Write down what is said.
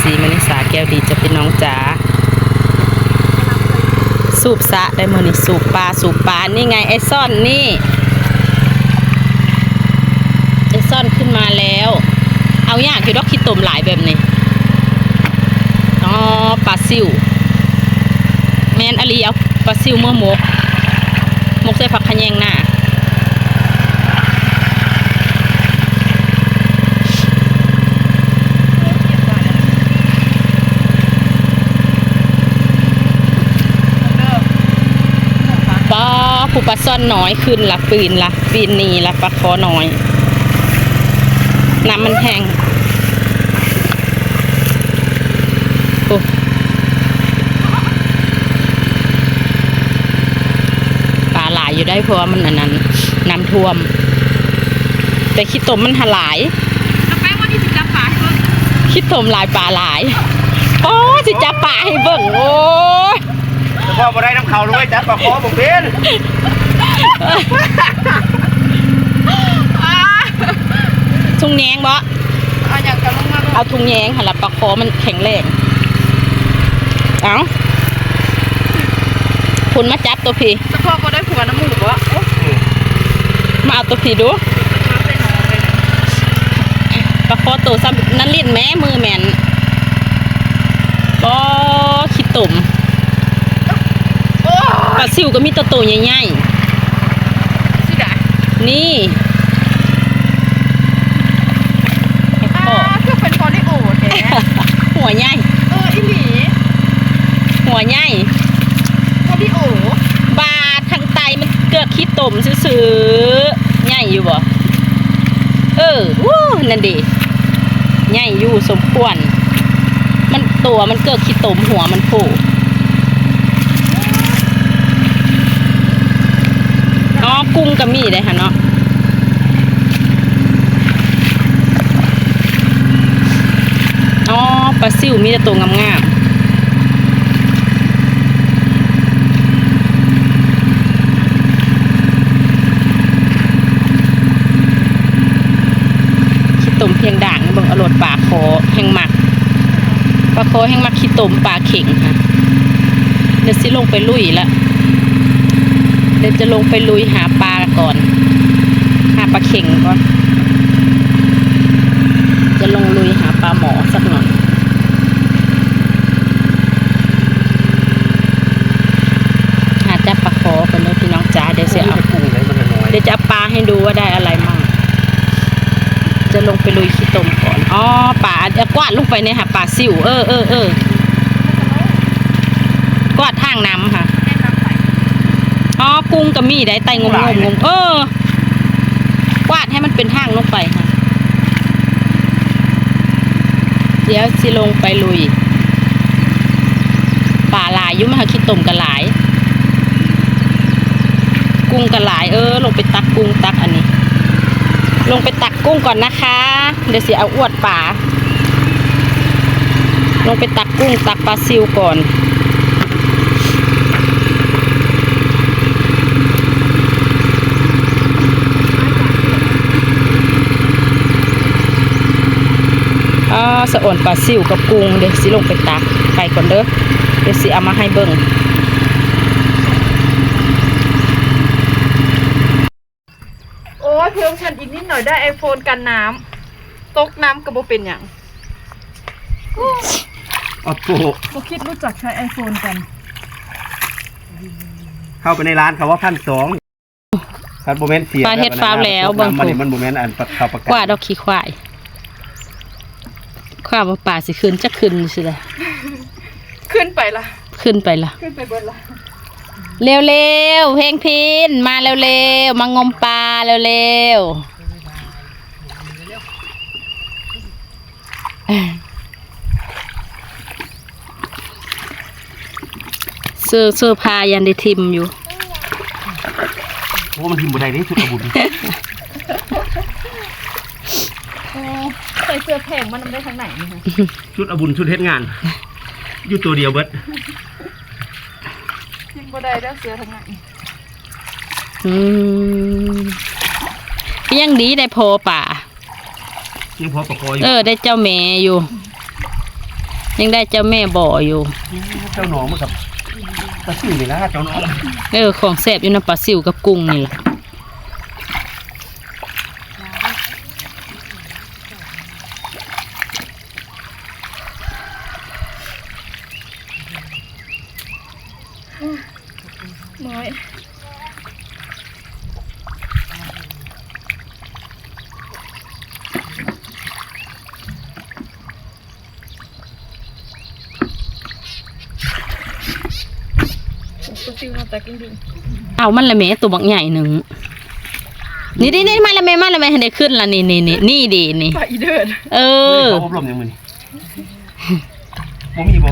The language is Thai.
ซีมณิสาแก้วดีจะเป็นน้องจ๋าสูบสะได้มือนี้สูบปลาสูบปลานี่ไงไอซ่อนนี่ไอซ่อนขึ้นมาแล้ว เอาอย่างคือดอกขี้ตมหลายแบบนี้อ๋อปลาซิวแมนอลีเอาปลาซิวเมื่อหมกหมกใส่ผักขยงหน้า ปลาผู้ป ลาซ่อนน้อยขึ้นละปีนละปีนหนีละปลาคอน้อย น้ำมันแห้งโอ้ปลาหลายอยู่ได้เพราะว่ามันอันนั้นน้ำท่วม แต่ขี้ตมมันหลายจะแป้งว่าที่สิจับปลาให้เบิ่งขี้ตมหลายปลาหลายโอ้สิจะปลาให้เบิ่งโอ้ยแต่พ่อบ่ได้น้ำเขาด้วยจัดปลาคอผมเป็นอ่า ทุ่งแยงบ่เอาอย่างกันลงมาก่อนเอาถุงแยงหันละปลาคอมันแข็งแรงเอาคุณมาจับตัวพี่แต่พ่อก็ได้ผัวน้ำหมูวะโอ้มาเอาตัวพี่ดูมาเป็นน้องเลยนะปลาคอตัวซ้ำนั่นลิ้นแม่มือแมนก็ขี้ตุ่มโอ้ปลาซิวก็มีตัวโตใหญ่สิดาๆ นี่ไอ้อ่าพ่อคือเป็นคนที่โอดแท้หัวใหญ่เอออีหลีหัวใหญ่คนที่โอบาดทางไตมันเกิดขี้ตุ่มซื่อๆใหญ่อยู่บ่เออวู้นั่นดิใหญ่อยู่สมควรมันตัวมันเกิดขี้ตุ่มหัวมันโผล่ อกุ้งก็มีได้ค่ะเนาะอ๋อปลาซิวมีแต่ตัวงามๆขี้ตุ่มเพียงด่างเบิ่งอรมณ์ปลาโคแห้งหมักปลาโคแห้งหมักขี้ตุ่มปลาเข่งค่ะเดี๋ยวสิลงไปลุยละ เดี๋ยวจะลงไปลุยหาปลาก่อน หาปลาเข่งก่อน จะลงลุยหาปลาหมอสักหน่อยหาจับปลาคอกันเลยพี่น้องจ๋าเดี๋ยวเสียเอากุ้งไหนมันน้อยเดี๋ยวจะเอาปลาให้ดูว่าได้อะไรมั่งจะลงไปลุยขี้ตมก่อนอ๋อปลาเดี๋ยวกวาดลงไปเนี่ยค่ะปลาซิวเออเออเออกวาดทางน้ำค่ะแนะนำไป อ๋อกุ้งก็มีได้ไตงมงมงมเออกวาดให้มันเป็นทางลงไปค่ะ เดี๋ยวสิลงไปลุย ป่าหลายอยุ่มาหาขี้ตมกันหลาย กุ้งกันหลายเออ ลงไปตักกุ้งตักอันนี้ ลงไปตักกุ้งก่อนนะคะ เดี๋ยวสิเอาอวดป่าลงไปตักกุ้งตักปลาซิวก่อน อ่า สะอ่อนปลาซิวกับกุ้งเดี๋ยวสิลงไปตักไปก่อนเด้อเดี๋ยวสิเอามาให้เบิ่งโอ้ยเพิ่มฉันอีกนิดหน่อยได้ไอโฟนกันน้ำตกน้ำกระโบเป็นอย่างโอ้โหบ่คิดรู้จักใช้ไอโฟนกัน เข้าไปในร้านเขาว่าพันสองพันโมเมนต์เสียปลาเฮ็ดฟาวแล้วบางมันผู้นี่มันโมเมนต์อันเขาประกาศกว่าดอกขี้ควาย ควายว่าป่าสิขึ้นจะขึ้นสิละขึ้นไปละขึ้นไปละขึ้นไปเบิดละเร็วๆเพลงพินมาเร็วๆมางมปลาเร็วๆเสื้อเสื้อพายันได้ทิมอยู่โอ้มันทิมบันไดนี่ชุดอาบุญโอ้ ใส่เสื้อแพงมันได้ทางไหนนี่ฮะชุดอาบุญชุดเฮ็ดงาน อยู่ตัวเดียวเบิดยิงบ่ได้แล้วเสื้อทางไหนอืมยังดีได้พอป่า ยังพอประกอยอยู่เออ ได้เจ้าแม่อยู่ ยังได้เจ้าแม่บ่ออยู่ เจ้าหนองมันกับกระชื่อนี่นะเจ้าหนอง เออ ของแซ่บอยู่น้ำปลาซิวกับกุ้งนี่แหละ น้ อยซิวมาจากกินดิเอามันละแม่ตัวบักใหญ่หนึ่งนี่นี่นี่มาละแม่มาละแม่ให้ได้ขึ้นละนี่นี่นี่นี่ดีนี่ปลาอีเดินเออเขาอบรมยังมือนี่บ่มีบ่